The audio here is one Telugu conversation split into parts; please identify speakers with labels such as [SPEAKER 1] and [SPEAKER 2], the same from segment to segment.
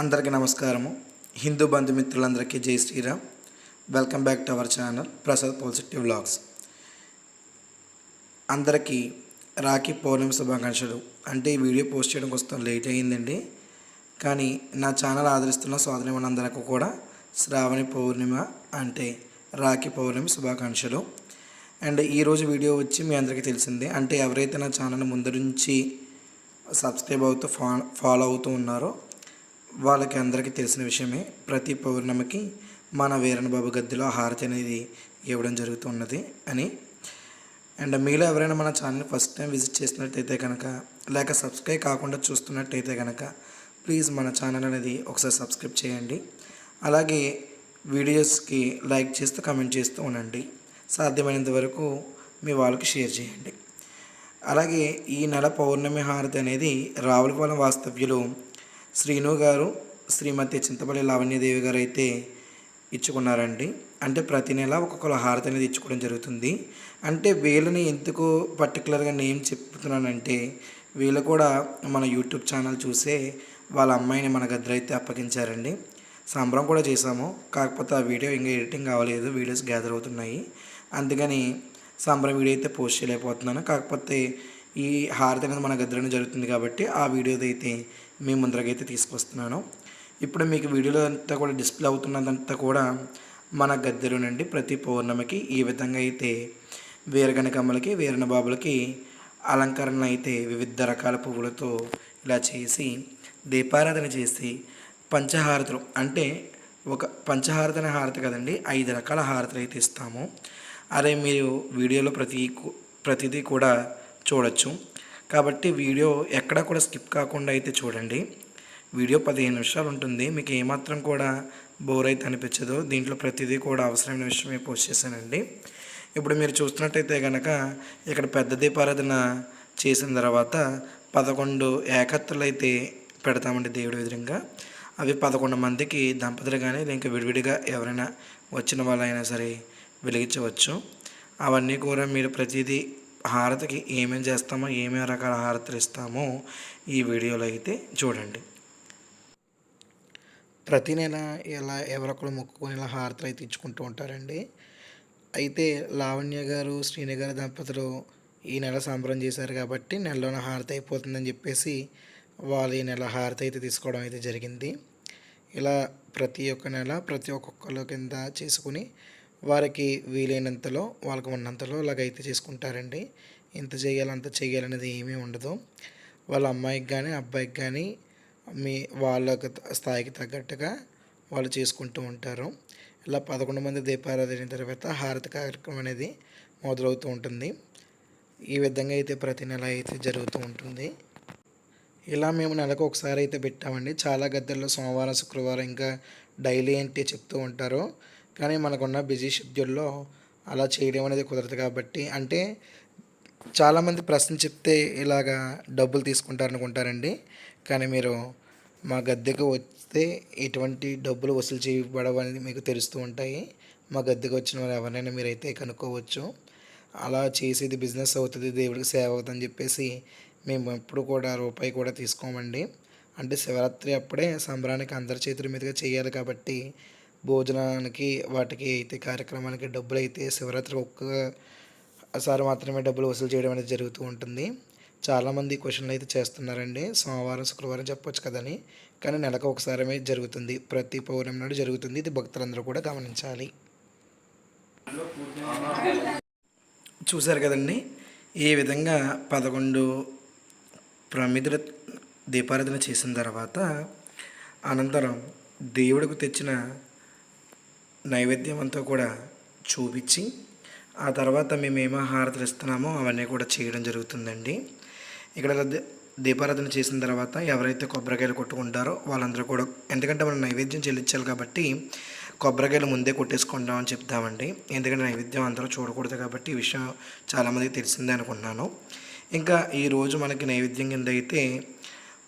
[SPEAKER 1] అందరికీ నమస్కారము. హిందూ బంధుమిత్రులందరికీ జై Sriram. Welcome back to our channel Prasad positive vlogs అందరికీ రాఖీ పౌర్ణమి శుభాకాంక్షలు. అంటే ఈ వీడియో పోస్ట్ చేయడం కోసం లేట్ అయ్యిందండి. కానీ నా ఛానల్ ఆదరిస్తున్న సోదరి మనందరికీ కూడా శ్రావణి పౌర్ణిమ అంటే రాఖీ పౌర్ణమి శుభాకాంక్షలు. అండ్ ఈరోజు వీడియో వచ్చి మీ అందరికీ తెలిసిందే. అంటే ఎవరైతే నా ఛానల్ ముందు నుంచి సబ్స్క్రైబ్ అవుతూ ఫా ఫాలో అవుతూ ఉన్నారో వాళ్ళకి అందరికీ తెలిసిన విషయమే ప్రతి పౌర్ణమికి మన వీరణ బాబు గద్దెలో హారతి అనేది ఇవ్వడం జరుగుతున్నది అని. అండ్ మీలో ఎవరైనా మన ఛానల్ ఫస్ట్ టైం విజిట్ చేసినట్టయితే కనుక లేక సబ్స్క్రైబ్ కాకుండా చూస్తున్నట్టయితే కనుక ప్లీజ్ మన ఛానల్ అనేది ఒకసారి సబ్స్క్రైబ్ చేయండి. అలాగే వీడియోస్కి లైక్ చేస్తూ కమెంట్ చేస్తూ ఉండండి. సాధ్యమైనంత వరకు మీ వాళ్ళకి షేర్ చేయండి. అలాగే ఈ నెల పౌర్ణమి హారతి అనేది రావులపాలెం వాస్తవ్యులు శ్రీను గారు శ్రీమతి చింతపల్లి లావణ్యదేవి గారు అయితే ఇచ్చుకున్నారండి. అంటే ప్రతి నెల ఒక్కొక్కరు హారతి అనేది ఇచ్చుకోవడం జరుగుతుంది. అంటే వీళ్ళని ఎందుకు పర్టికులర్గా నేమ్ చెప్తున్నానంటే వీళ్ళు కూడా మన యూట్యూబ్ ఛానల్ చూసే వాళ్ళ అమ్మాయిని మన గద్దరు అయితే అప్పగించారండి. సంబరం కూడా చేసాము కాకపోతే ఆ వీడియో ఇంకా ఎడిటింగ్ అవ్వలేదు వీడియోస్ గ్యాదర్ అవుతున్నాయి. అందుకని సంబరం వీడియో అయితే పోస్ట్ చేయలేకపోతున్నాను. కాకపోతే ఈ హారతి అనేది మన గద్దరని జరుగుతుంది కాబట్టి ఆ వీడియోది అయితే మీ ముందరకైతే తీసుకొస్తున్నాను. ఇప్పుడు మీకు వీడియోలో అంతా కూడా డిస్ప్లే అవుతున్నదంతా కూడా మన గద్దెలు నుండి ప్రతి పౌర్ణమికి ఈ విధంగా అయితే వీరగణకమ్మలకి వీరణ బాబులకి అలంకరణ అయితే వివిధ రకాల పువ్వులతో ఇలా చేసి దీపారాధన చేసి పంచహారతులు అంటే ఒక పంచహారతన హారతి కదండి. ఐదు రకాల హారతులు అయితే ఇస్తాము. అదే మీరు వీడియోలో ప్రతి ప్రతిదీ కూడా చూడొచ్చు. కాబట్టి వీడియో ఎక్కడ కూడా స్కిప్ కాకుండా అయితే చూడండి. వీడియో పదిహేను నిమిషాలు ఉంటుంది. మీకు ఏమాత్రం కూడా బోర్ అయితే అనిపించదు. దీంట్లో ప్రతిదీ కూడా అవసరమైన విషయమే పోస్ట్ చేశానండి. ఇప్పుడు మీరు చూస్తున్నట్టయితే కనుక ఇక్కడ పెద్ద దీపారాధన చేసిన తర్వాత పదకొండు ఏకత్తులు అయితే పెడతామండి దేవుడి ఎదురుగా. అవి పదకొండు మందికి దంపతులు కానీ ఇంకా విడివిడిగా ఎవరైనా వచ్చిన వాళ్ళైనా సరే వెలిగించవచ్చు. అవన్నీ కూడా మీరు ప్రతిదీ హారతికి ఏమేమి చేస్తామో ఏమేమి రకాల హారతులు ఇస్తామో ఈ వీడియోలో అయితే చూడండి. ప్రతి నెల ఇలా ఎవరొకరు మొక్కుకొని ఇలా హారతులు అయితే ఇచ్చుకుంటూ ఉంటారండి. అయితే లావణ్య గారు శ్రీని గారి దంపతులు ఈ నెల సంబరం చేశారు కాబట్టి నెలలోన హారతి అయిపోతుందని చెప్పేసి వాళ్ళు ఈ నెల హారతి అయితే తీసుకోవడం అయితే జరిగింది. ఇలా ప్రతి ఒక్క నెల ప్రతి ఒక్కొక్కరు కింద చేసుకుని వారికి వీలైనంతలో వాళ్ళకి ఉన్నంతలో అలాగైతే చేసుకుంటారండి. ఇంత చేయాలి అంత చేయాలనేది ఏమీ ఉండదు. వాళ్ళ అమ్మాయికి కానీ అబ్బాయికి కానీ మీ వాళ్ళ స్థాయికి తగ్గట్టుగా వాళ్ళు చేసుకుంటూ ఉంటారు. ఇలా పదకొండు మంది దీపారాధన తర్వాత హారతి కార్యక్రమం అనేది మొదలవుతూ ఉంటుంది. ఈ విధంగా అయితే ప్రతి నెల అయితే జరుగుతూ ఉంటుంది. ఇలా మేము నెలకు ఒకసారి అయితే పెట్టామండి. చాలా గద్దెల్లో సోమవారం శుక్రవారం ఇంకా డైలీ ఏంటి చెప్తూ ఉంటారు. కానీ మనకున్న బిజీ షెడ్యూల్లో అలా చేయడం అనేది కుదరదు కాబట్టి అంటే చాలామంది ప్రశ్న చెప్తే ఇలాగా డబ్బులు తీసుకుంటారు అనుకుంటారండి కానీ మీరు మా గద్దెకు వస్తే ఎటువంటి డబ్బులు వసూలు చేయబడవని మీకు తెలుస్తూ ఉంటాయి. మా గద్దెకు వచ్చిన వారు ఎవరైనా మీరైతే కనుక్కోవచ్చు. అలా చేసేది బిజినెస్ అవుతుంది దేవుడికి సేవ అవుతుందని చెప్పేసి మేము ఎప్పుడు కూడా రూపాయి కూడా తీసుకోమండి. అంటే శివరాత్రి అప్పుడే సంబరానికి అందరి చేతుల మీదుగా చేయాలి కాబట్టి భోజనానికి వాటికి అయితే కార్యక్రమానికి డబ్బులు అయితే శివరాత్రి ఒక్కసారి మాత్రమే డబ్బులు వసూలు చేయడం అనేది జరుగుతూ ఉంటుంది. చాలామంది క్వశ్చన్లు అయితే చేస్తున్నారండి. సోమవారం శుక్రవారం చెప్పొచ్చు కదని. కానీ నెలకు ఒకసారి జరుగుతుంది. ప్రతి పౌర్ణమి నాడు జరుగుతుంది. ఇది భక్తులందరూ కూడా గమనించాలి. చూశారు కదండి? ఈ విధంగా పదకొండు ప్రమిదుల దీపారాధన చేసిన తర్వాత అనంతరం దేవుడికి తెచ్చిన నైవేద్యం అంతా కూడా చూపించి ఆ తర్వాత మేము ఏమో హారతులు ఇస్తున్నామో అవన్నీ కూడా చేయడం జరుగుతుందండి. ఇక్కడ దీపారాధన చేసిన తర్వాత ఎవరైతే కొబ్బరికాయలు కొట్టుకుంటారో వాళ్ళందరూ కూడా ఎందుకంటే మనం నైవేద్యం చెల్లించాలి కాబట్టి కొబ్బరికాయలు ముందే కొట్టేసుకుంటామని చెప్తామండి. ఎందుకంటే నైవేద్యం అందరూ చూడకూడదు కాబట్టి ఈ విషయం చాలామందికి తెలిసిందే అనుకున్నాను ఇంకా ఈరోజు మనకి నైవేద్యం కింద అయితే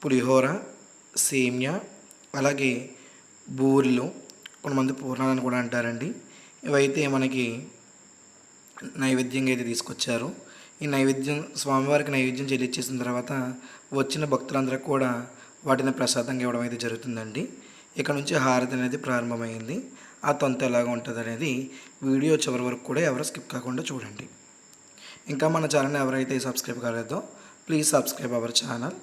[SPEAKER 1] పులిహోర సేమ్యా అలాగే బూరెలు కొంతమంది పూర్ణాలని కూడా అంటారండి. ఇవైతే మనకి నైవేద్యంగా అయితే తీసుకొచ్చారు. ఈ నైవేద్యం స్వామివారికి నైవేద్యం చెల్లించేసిన తర్వాత వచ్చిన భక్తులందరికీ కూడా వాటిని ప్రసాదంగా ఇవ్వడం అయితే జరుగుతుందండి. ఇక్కడ నుంచి హారతి అనేది ప్రారంభమైంది. ఆ తొంత ఎలాగ ఉంటుంది అనేది వీడియో చివరి వరకు కూడా ఎవరు స్కిప్ కాకుండా చూడండి. ఇంకా మన ఛానల్ ఎవరైతే సబ్స్క్రైబ్ కాలేదో ప్లీజ్ సబ్స్క్రైబ్ అవర్ ఛానల్.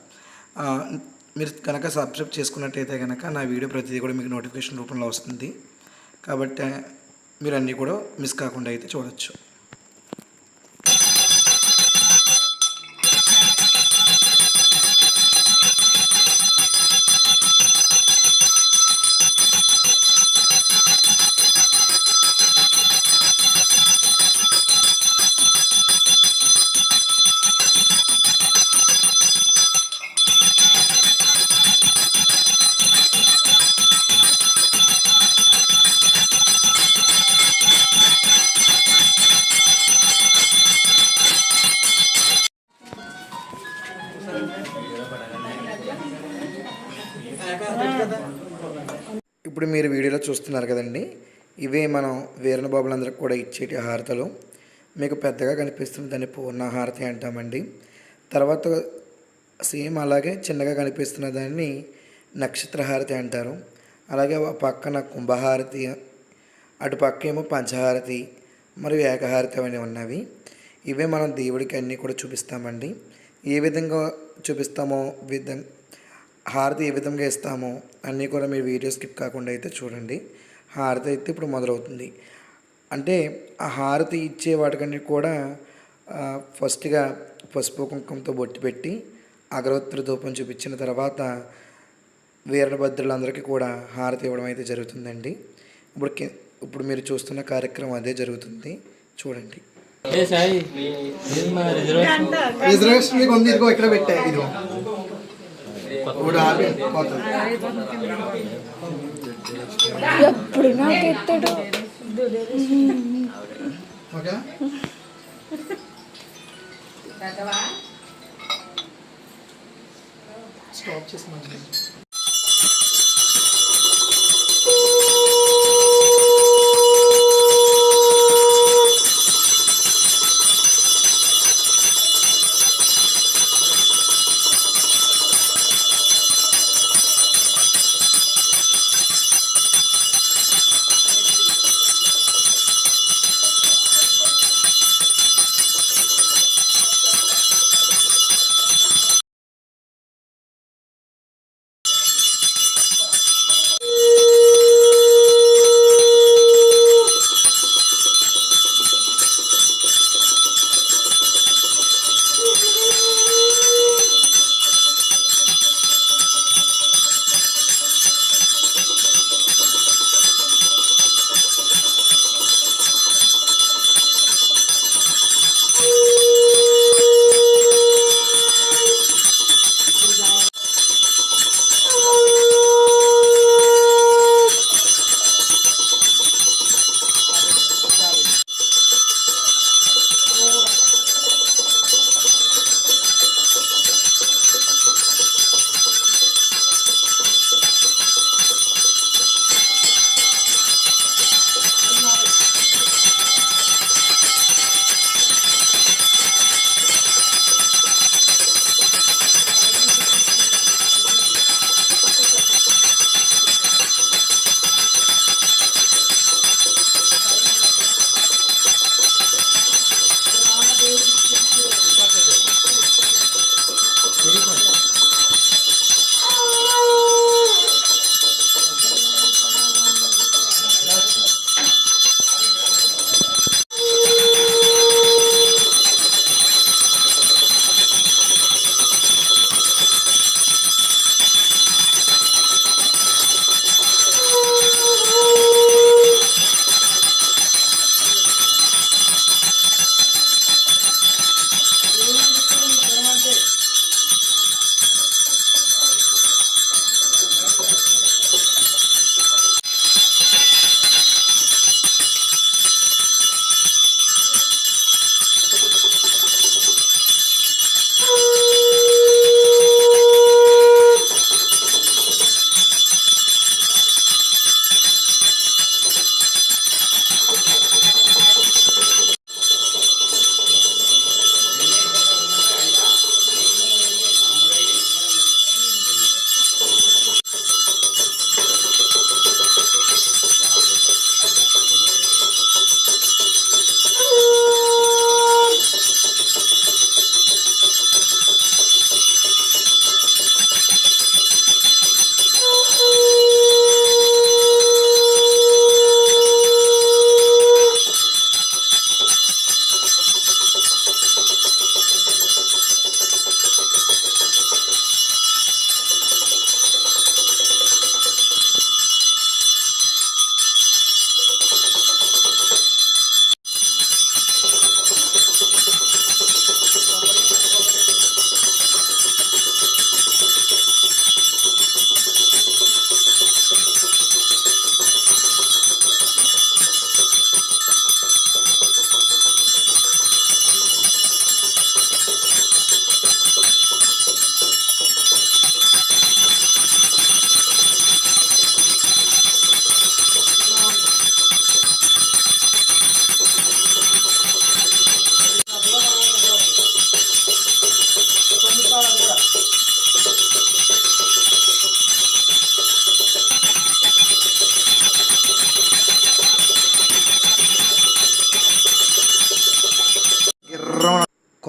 [SPEAKER 1] మీరు కనుక సబ్స్క్రైబ్ చేసుకున్నట్టయితే కనుక నా వీడియో ప్రతిదీ కూడా మీకు నోటిఫికేషన్ రూపంలో వస్తుంది. కాబట్టి మీరు అన్నీ కూడా మిస్ కాకుండా అయితే చూడొచ్చు. ఇప్పుడు మీరు వీడియోలో చూస్తున్నారు కదండి ఇవే మనం వీరన బాబులందరికి కూడా ఇచ్చేటి హారతలు. మీకు పెద్దగా కనిపిస్తుంది దాన్ని పూర్ణాహారతి అంటామండి. తర్వాత సేమ్ అలాగే చిన్నగా కనిపిస్తున్న దాన్ని నక్షత్రహారతి అంటారు. అలాగే పక్కన కుంభహారతి అటు పక్క ఏమో పంచహారతి మరియు ఏకహారతి అవన్నీ ఉన్నవి. ఇవే మనం దేవుడికి అన్నీ కూడా చూపిస్తామండి. ఏ విధంగా చూపిస్తామో విధం హారతి ఏ విధంగా ఇస్తామో అన్నీ కూడా మీరు వీడియో స్కిప్ కాకుండా అయితే చూడండి. హారతి అయితే ఇప్పుడు మొదలవుతుంది. అంటే ఆ హారతి ఇచ్చే వాటికన్నీ కూడా ఫస్ట్గా పసుపు కుంకుమతో బొట్టు పెట్టి అగరవత్తుల ధూపం చూపించిన తర్వాత వీరభద్రులందరికీ కూడా హారతి ఇవ్వడం అయితే జరుగుతుందండి. ఇప్పుడు ఇప్పుడు మీరు చూస్తున్న కార్యక్రమం అదే జరుగుతుంది. చూడండి.
[SPEAKER 2] ఏ సాయి? ఇది మా రిజర్వేషన్
[SPEAKER 1] రిజర్వేషన్ మీకు ఉంది ఇదిగో ఇక్కడ పెట్టా ఇదిగో. ఆపి పోతుంది
[SPEAKER 3] ఎప్పుడు నాకు ఎత్తాడు?
[SPEAKER 1] ఓకే. స్టాప్ చేసి మంచిది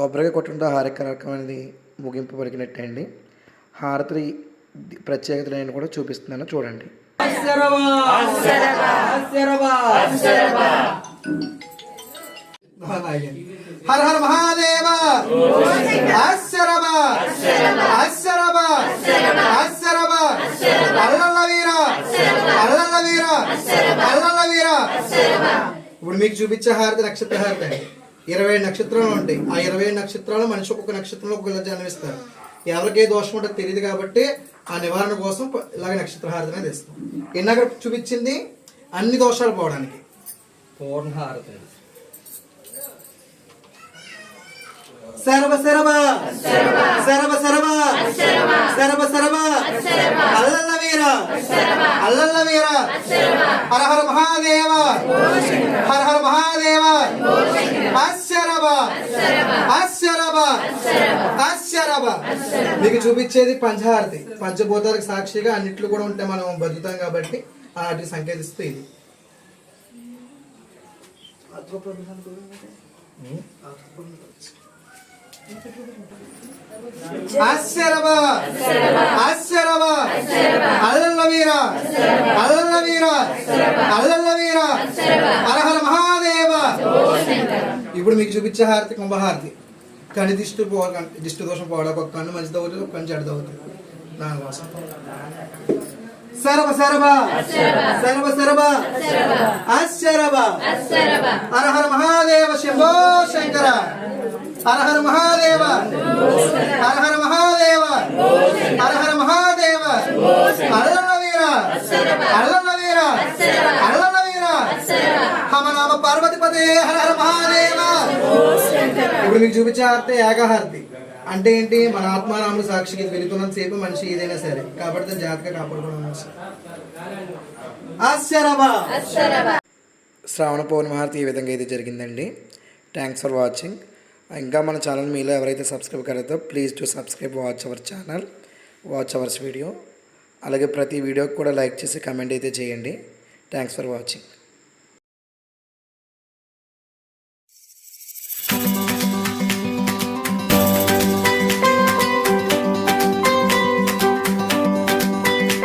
[SPEAKER 1] కొబ్బరికాయ కొట్టడంతో హారతి కార్యక్రమం అనేది ముగింపు పలికినట్టే అండి హారతి నేను కూడా చూపిస్తున్నాను చూడండి.
[SPEAKER 4] హర హర మహాదేవ! అశ్వరవ అశ్వరవ అశ్వరవ అల్లల్ల వీర అల్లల్ల వీర అల్లల్ల వీర ఇప్పుడు మీకు చూపించే హారతి నక్షత్ర హారతి అండి. ఇరవై ఏడు నక్షత్రాలు ఉంటాయి. ఆ ఇరవై ఏడు నక్షత్రాలు మనిషి ఒక్కొక్క నక్షత్రంలో ఒక్కొక్క జన్మిస్తారు. ఎవరికి ఏ దోషం ఉంటుందో తెలియదు కాబట్టి ఆ నివారణ కోసం ఇలాగ నక్షత్ర హారతి అనేది ఇస్తాం ఇందాక చూపించింది అన్ని దోషాలు పోవడానికి.
[SPEAKER 2] పూర్ణహారతి.
[SPEAKER 4] సర్వ సర్వ. సర్వ సర్వ. సర్వ సర్వ. అల్లల్ల వీర. అల్లల్ల వీర. హర హర మహాదేవ. హర హర మహాదేవ. మీకు చూపించేది పంచహారతి పంచభూతాలకు సాక్షిగా అన్నిట్లు కూడా ఉంటే మనం బతుకుతాం కాబట్టి వాటికి సంకేతిస్తూ ఇది అశ్వరవ అశ్వరవ అల్లల్ల వీర అల్లల్ల వీర అల్లల్ల వీర హర హర మహాదేవ ఇప్పుడు మీకు చూపించే హారతి కుంభహారతి కని దిష్టి పో దిష్టి దోషం పోవడానికి ఒక కన్ను మంచిది అవుతుంది ఒక కన్ను చెడ్డది అవుతుంది. దానికోసం సర్వ సర్వ సర్వ సర్వ హర మహాదేవ శంభో శంకర. హర మహాదేవ. హర హర మహాదేవ హర హర మహాదేవ అల్లల వీర అల్లల వీర అల్లల వీర హమ నామ పార్వతిపదే హర హర మహాదేవ ఇప్పుడు మీకు చూపించే హారతి ఏకహారతి. అంటే ఏంటి? మన ఆత్మారాముడు సాక్షికి ఇది వెళుతున్నంత సేపు మనిషి ఏదైనా సరే. కాబట్టి జాగ్రత్తగా కాపాడుకోవడం
[SPEAKER 1] శ్రావణ పౌర్ణమి హారతి ఈ విధంగా అయితే జరిగిందండి. థ్యాంక్స్ ఫర్ వాచింగ్ ఇంకా మన ఛానల్ మీలో ఎవరైతే సబ్స్క్రైబ్ కలదో please to subscribe watch our channel watch hours video అలాగే ప్రతి వీడియోకి కూడా లైక్ చేసి కమెంట్ అయితే చేయండి. Thanks for watching